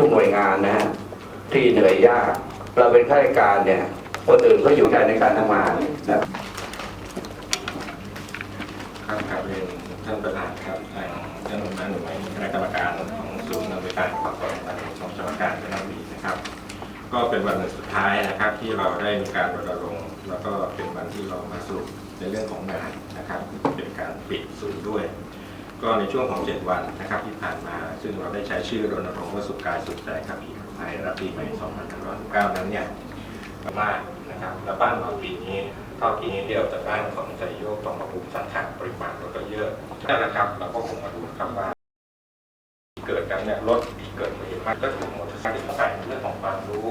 ทุกหน่วยงานนะฮะที่เหนื่อยยาก เราเป็นข้าราชการเนี่ยคนอื่นก็อยู่ใจในการทำงานนะครับกราบเรียนท่านประธานครับทางท่านหัวหน้าหน่วยคณะกรรมการของศูนย์อำนวยการความปลอดภัยของสำนักการจังหวัดบุรีนะครับ ก็เป็นวันสุดท้ายนะครับ ที่เราได้มีการรณรงค์แล้วก็เป็นวันที่เรามาสรุปในเรื่องของงานนะครับ เป็นการปิดศูนย์ด้วย ก็ในช่วงของ 7 วันนะครับที่ผ่านมา ซึ่งเราได้ใช้ชื่อรณรงค์ว่าสุขกายสุขใจครับปีไทยรับปีใหม่2569นั้นเนี่ยมากนะครับแล้วบ้านเราปีนี้เท่าที่เดียวจากบ้านของใจโยกต้องมาปลูกสังขารปริมาณรถก็เยอะนั่นแหละครับเราก็คงมาดูครับว่า เกิดกันเนี่ยรถที่เกิดอุบัติเหตุมากก็ถูกมอเตอร์ไซค์ใส่เรื่องของความรู้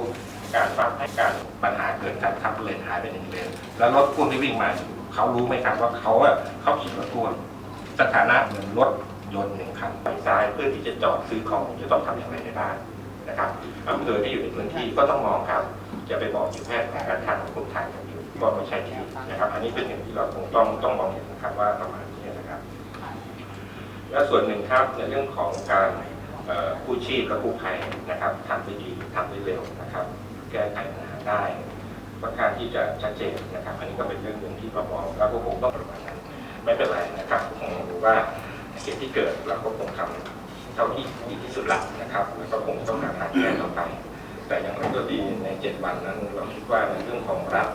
การปรับให้การปัญหาเกิดการทับเลนหายไปหนึ่งเลนแล้วรถพ่วงที่วิ่งมาเขารู้ไหมครับว่าเขาอะเขาขี่รถพ่วง สถานะเหมือนรถยนต์หนึ่งคันไปซ้ายเพื่อที่จะจอดซื้อของจะต้องทำอย่างไรในบ้านนะครับอำเภอที่อยู่ในพื้นที่ก็ต้องมองครับจะไปบอกอยู่แพทย์การทางของคนไทยกันอยู่ก็ไม่ใช่ที่นะครับ อันนี้เป็นสิ่งที่เราคงต้องต้องมองเห็นนะครับว่าประมาณนี้นะครับ และส่วนหนึ่งครับในเรื่องของการเอ่อกู้ชีพและกู้ภัยนะครับทำได้ดีทำได้เร็วนะครับ แก้ไขปัญหาได้ค่อนข้างที่จะชัดเจนนะครับ อันนี้ก็เป็นเรื่องหนึ่งที่เรามองแล้วก็คงต้องประมาณนั้นไม่เป็นไรนะครับ ว่าเหตุที่เกิดเราก็คงทำเท่าที่ดีที่สุดละนะครับแล้วก็คงต้องหาทางแก้ต่อไป แต่อย่างไรก็ดีในเจ็ดวันนั้นเราคิดว่าในเรื่องของรัฐ